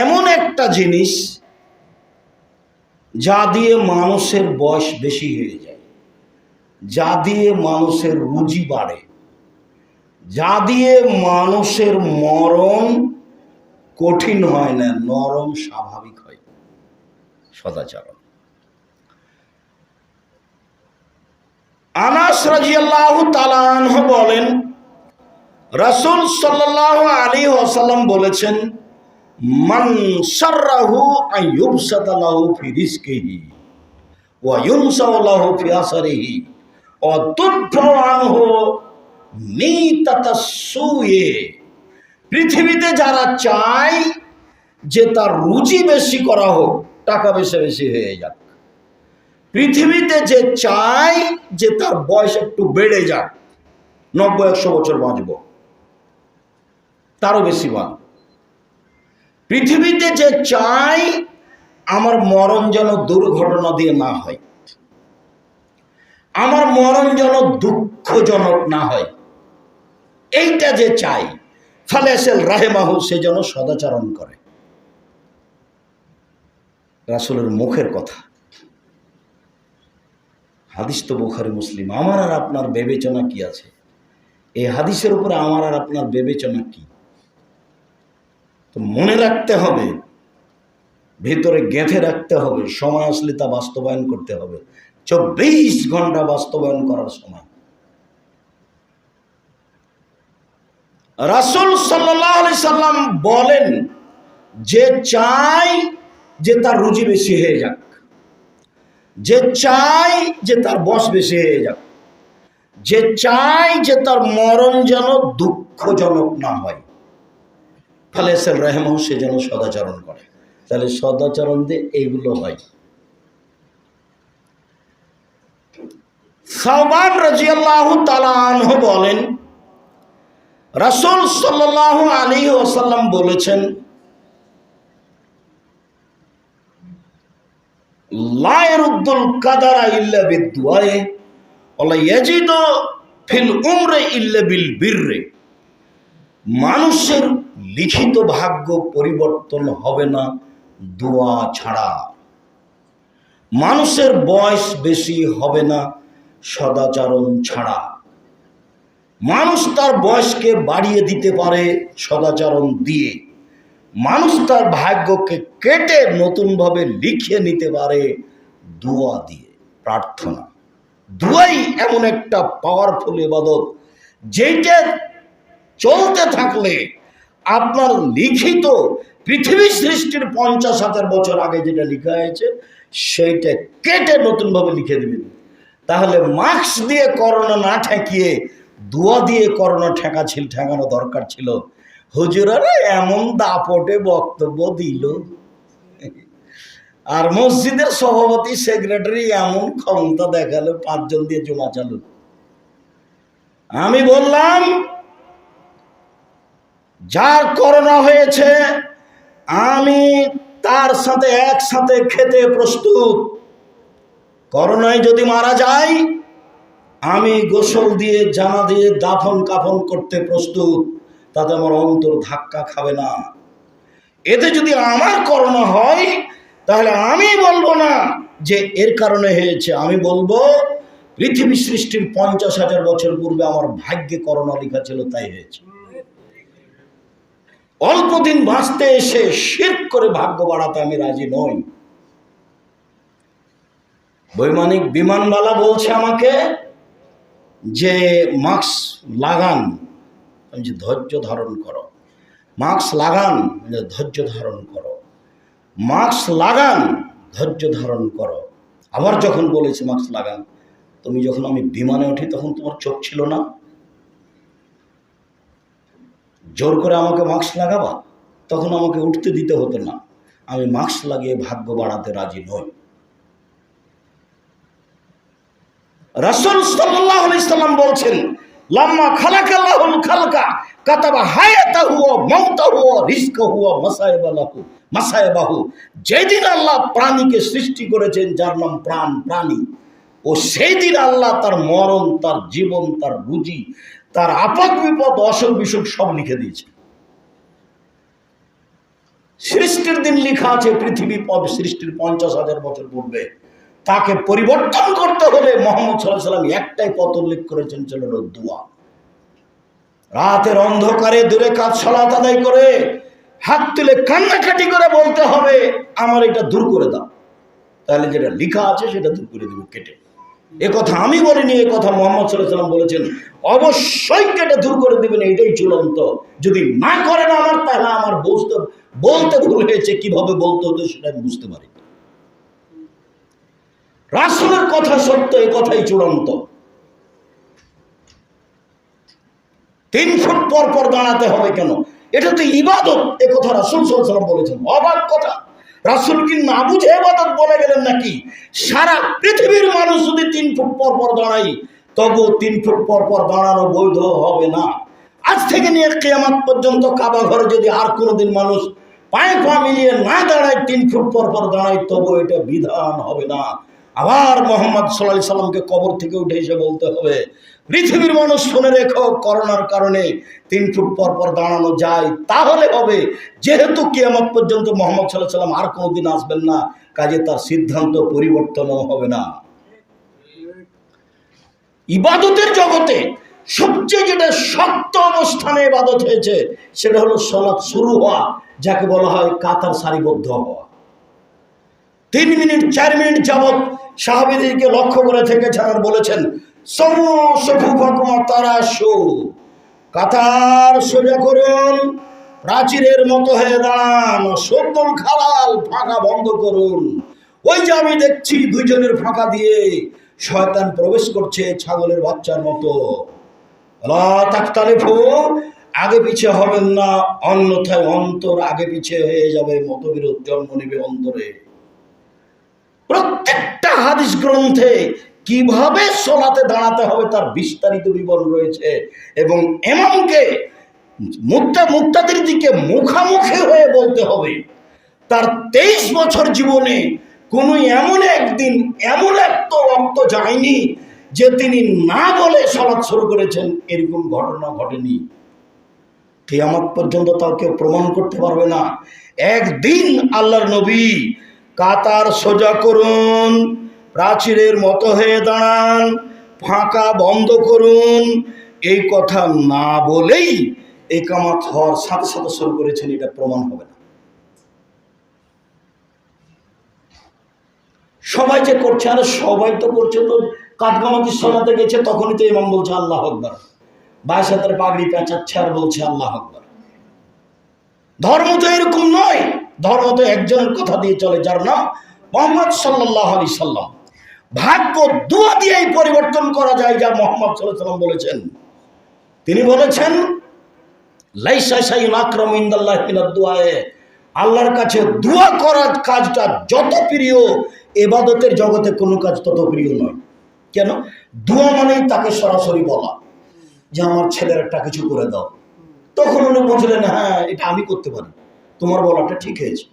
এমন একটা জিনিস যা দিয়ে মানুষের বয়স বেশি হয়ে যায়, যা দিয়ে মানুষের রুজি বাড়ে, যা দিয়ে মানুষের মরণ কঠিন হয় না, নরম স্বাভাবিক হয়। সদাচরণ। আনাস রাজিয়াল্লাহু তালাহ বলেন, রাসূল সাল্লাল্লাহু আলী ওয়াসাল্লাম বলেছেন ফি ফি পৃথিবীতে যারা চায় যে তার রুচি বেশি করা হোক, টাকা বেশি বেশি হয়ে যাক। পৃথিবীতে যে চায় যে তার বয়স একটু বেড়ে যাক, নব্বই একশো বছর বাঁচব। তারও বেশি বাঁচব। পৃথিবীতে যে চাই, আমার মরণ যেন দুর্ঘটনা দিয়ে না হয়। আমার মরণ যেন দুঃখজনক না হয়। এইটা যে চাই ফালেসেল রাহেমাহু সে যেন সদাচরণ করে। রাসুলের মুখের কথা। হাদিস তো বুখারি, মুসলিম। আমার আর আপনার বিবেচনা কি আছে? এই হাদিসের উপরে আমার আর আপনার বিবেচনা কি? তো মনে রাখতে হবে, ভেতরে গেঁথে রাখতে হবে, সময় আসলে তা বাস্তবায়ন করতে হবে। চব্বিশ ঘণ্টা বাস্তবায়ন করার সময়। রাসুল সাল্লাহ সাল্লাম বলেন, যে চাই যে তার রুজি বেশি হয়ে যাক, যে চাই যে তার বস বেশি হয়ে যাক, যে চাই যে তার মরণ যেন দুঃখজনক না হয়। ফালেসেল রেহমাহ সে যেন সদাচরণ করে। তাহলে সদাচরণ দিয়ে এইগুলো হয়। রাজিয়াল্লাহ বলেন, রাসুল সাল্লাহ আলী ওসাল্লাম বলেছেন কাদারা ইল্লা ইল্লা বিল মানুষের লিখিত ভাগ্য পরিবর্তন হবে না, দোয়া ছাড়া। মানুষের বয়স বেশি হবে না, সদাচরণ ছাড়া। মানুষ তার বয়সকে বাড়িয়ে দিতে পারে, সদাচরণ দিয়ে। মানুষ তার ভাগ্যকে কেটে নতুনভাবে লিখিয়ে নিতে পারে, দোয়া দিয়ে, প্রার্থনা। দুয়াই এমন একটা পাওয়ারফুল এবাদত যেটা চলতে থাকলে আপনার লিখিত পৃথিবী সৃষ্টির পঞ্চাশ হাজার বছর আগে যেটা লেখা হয়েছে, সেইটা কেটে নতুনভাবে লিখে দেবেন। তাহলে মাস্ক দিয়ে করোনা না ঠেকিয়ে, দোয়া দিয়ে করোনা ঠেকা ছিল, ঠেকানো দরকার ছিল। হুজুরারা এমন দাপটে বক্তব্য দিল। আর মসজিদের সভাপতি, সেক্রেটারি এমন ক্ষমতা দেখাল, পাঁচজন দিয়ে জমা চালু। আমি বললাম যার করোনা হয়েছে, আমি তার সাথে একসাথে খেতে প্রস্তুত। করোনায় যদি মারা যায়, আমি গোসল দিয়ে জানা দিয়ে দাফন কাফন করতে প্রস্তুত, তাতে আমার অন্তর ধাক্কা খাবে না। এতে যদি আমার করোনা হয়, তাহলে আমি বলব না যে এর কারণে হয়েছে। আমি বলব, পৃথিবী সৃষ্টির পঞ্চাশ হাজার বছর পূর্বে আমার ভাগ্যে করোনা লেখা ছিল, তাই হয়েছে। অল্প দিন বাঁচতে এসে শের করে ভাগ্য বাড়াতে আমি রাজি নই। বৈমানিক বিমানবালা বলছে আমাকে যে, মাস্ক লাগান যে ধৈর্য ধারণ করো। মাস্ক লাগান যে ধৈর্য ধারণ করো। মাস্ক লাগান, ধৈর্য ধারণ করো। আবার যখন বলেছে মাস্ক লাগান, তুমি যখন আমি বিমানে উঠি, তখন তোমার চোখ ছিল না? জোর করে আমাকে মাস্ক লাগাবা? তখন আমাকে উঠতে দিতে হতো না। আমি মাস্ক লাগিয়ে ভাগ্য বাড়াতে রাজি নই। রাসূল সাল্লাল্লাহু আলাইহি সাল্লাম বলছেন, লাম্মা খালাকাল্লাহুল খালকা, কাতাবা হায়াতাহু ওয়া মাউতাহু ওয়া রিজকাহু ওয়া মাসাইবালাহু মাসাইবাহু যেদিন আল্লাহ প্রাণীকে সৃষ্টি করেছেন, যার নাম প্রাণ, প্রাণী, ও সেই দিন আল্লাহ তার মরণ, তার জীবন, তার রুজি তার আপদ বিপদ, অসুখ বিসুখ সব লিখে দিয়েছে। সৃষ্টির দিন লেখা আছে, পৃথিবী সৃষ্টির পঞ্চাশ হাজার বছর পূর্বে। তাকে পরিবর্তন করতে হলে মোহাম্মদ সাল্লাহ সাল্লাম একটাই পথ উল্লেখ করেছেন, ছিল হলো দোয়া। রাতের অন্ধকারে দূরে কাজ, সলাত আদায় করে হাত তুলে কান্নাকাটি করে বলতে হবে, আমার এটা দূর করে দাও। তাহলে যেটা লেখা আছে, সেটা দূর করে দেবে, কেটে। এ কথা আমি বলিনি, এ কথা মোহাম্মদ সাল্লাম বলেছেন। অবশ্যই কেটে দূর করে দেবেন এটাই চূড়ান্ত। যদি না করেন আমার, তাহলে আমার বুঝতে বলতে ভুল হয়েছে, কীভাবে বলতে হতো সেটা আমি বুঝতে পারি। রাসুলের কথা সত্য, এ কথাই চূড়ান্ত। তিন ফুট পর পর দাঁড়াতে হবে কেন? এটা তো ইবাদত, এ কথা রাসুল সাল্লাম বলেছেন। অবাক কথা। রাসুল কি না বুঝে এবাদত বলে গেলেন নাকি? সারা পৃথিবীর মানুষ যদি তিন ফুট পর পর দাঁড়াই তবু তিন ফুট পর পর দাঁড়ানো বৈধ হবে না। আজ থেকে নিয়ে কেয়ামাত পর্যন্ত কাবা ঘরে যদি আর কোনোদিন মানুষ পায়ে পা মিলিয়ে না দাঁড়ায়, তিন ফুট পর পর দাঁড়ায় তবু এটা বিধান হবে না। আবার মোহাম্মদ সাল্লাহ সাল্লামকে কবর থেকে উঠে এসে বলতে হবে, পৃথিবীর মানুষ শুনে রেখো, করোনার কারণে তিন ফুট পর পর দাঁড়ানো যায়, তাহলে হবে। যেহেতু কিয়ামত পর্যন্ত মোহাম্মদ সাল্লাহ সাল্লাম আর কোনোদিন আসবেন না, কাজে তার সিদ্ধান্ত পরিবর্তনও হবে না। ইবাদতের জগতে সবচেয়ে যেটা শক্ত অবস্থানে ইবাদত হয়েছে, সেটা হলো সলাৎ শুরু হওয়া, যাকে বলা হয় কাতার সারিবদ্ধ হওয়া। তিন মিনিট, চার মিনিট যাবৎ সাহাবিদেরকে লক্ষ্য করে থেকেছেন আর বলেছেন তারা শো কাতার সোজা করুন, প্রাচীরের মতো হয়ে দাঁড়ান সদ্দল খালাল ফাঁকা বন্ধ করুন। ওই যে আমি দেখছি দুইজনের ফাঁকা দিয়ে শয়তান প্রবেশ করছে ছাগলের বাচ্চার মতো। তাকতালিফু, আগে পিছে হবেন না, অন্যথায় অন্তর আগে পিছে হয়ে যাবে, মতবিরোধ জন্ম নেবে অন্তরে। প্রত্যেকটা হাদিস গ্রন্থে কীভাবে সলাতে দাঁড়াতে হবে তার বিস্তারিত বিবরণ রয়েছে এবং এমনকে মুক্তা মুক্তাদের দিকে মুখামুখি হয়ে বলতে হবে। তার তেইশ বছর জীবনে কোনো এমন একদিন এমন একটা রক্ত যায়নি যে তিনি না বলে সলাৎ শুরু করেছেন, এরকম ঘটনা ঘটেনি। কিয়ামত পর্যন্ত তাও কেউ প্রমাণ করতে পারবে না। একদিন আল্লাহর নবী কাতার সোজা করুন, প্রাচীরের মতো হয়ে দাঁড়ান, ফাঁকা বন্ধ করুন। এই কথা না বলেই একামত হওয়ার সাথে সাথে শুরু করেছেন, এটা প্রমাণ হবে না। সবাই যে করছে, আর সবাই তো করছে তো কাদগামাতি সলাতে গেছে, তখনই তো ইমাম বলছে, আল্লাহ আকবর। বাইশ হাতের পাগড়ি পেঁচাচ্ছে আর বলছে, আল্লাহ আকবর। ধর্ম তো এরকম নয়। ধর্ম তো একজনের কথা দিয়ে চলে, যার নাম মোহাম্মদ সাল্লাহ আলি সাল্লাম। ভাগ্য দুয়া দিয়েই পরিবর্তন করা যায়, যা মোহাম্মদ সাল্লাম বলেছেন। তিনি বলেছেন আক্রম ইন্দাল্লাহ দুয়ায়ে আল্লাহর কাছে দোয়া করার কাজটা যত প্রিয় এবাদতের জগতে কোনো কাজ তত প্রিয় নয়। কেন? দোয়া মানেই তাকে সরাসরি বলা, যে আমার ছেলের একটা কিছু করে দাও। তখন উনি বুঝলেন হ্যাঁ এটা আমি করতে পারি। তোমার বলাটা ঠিক হয়েছে।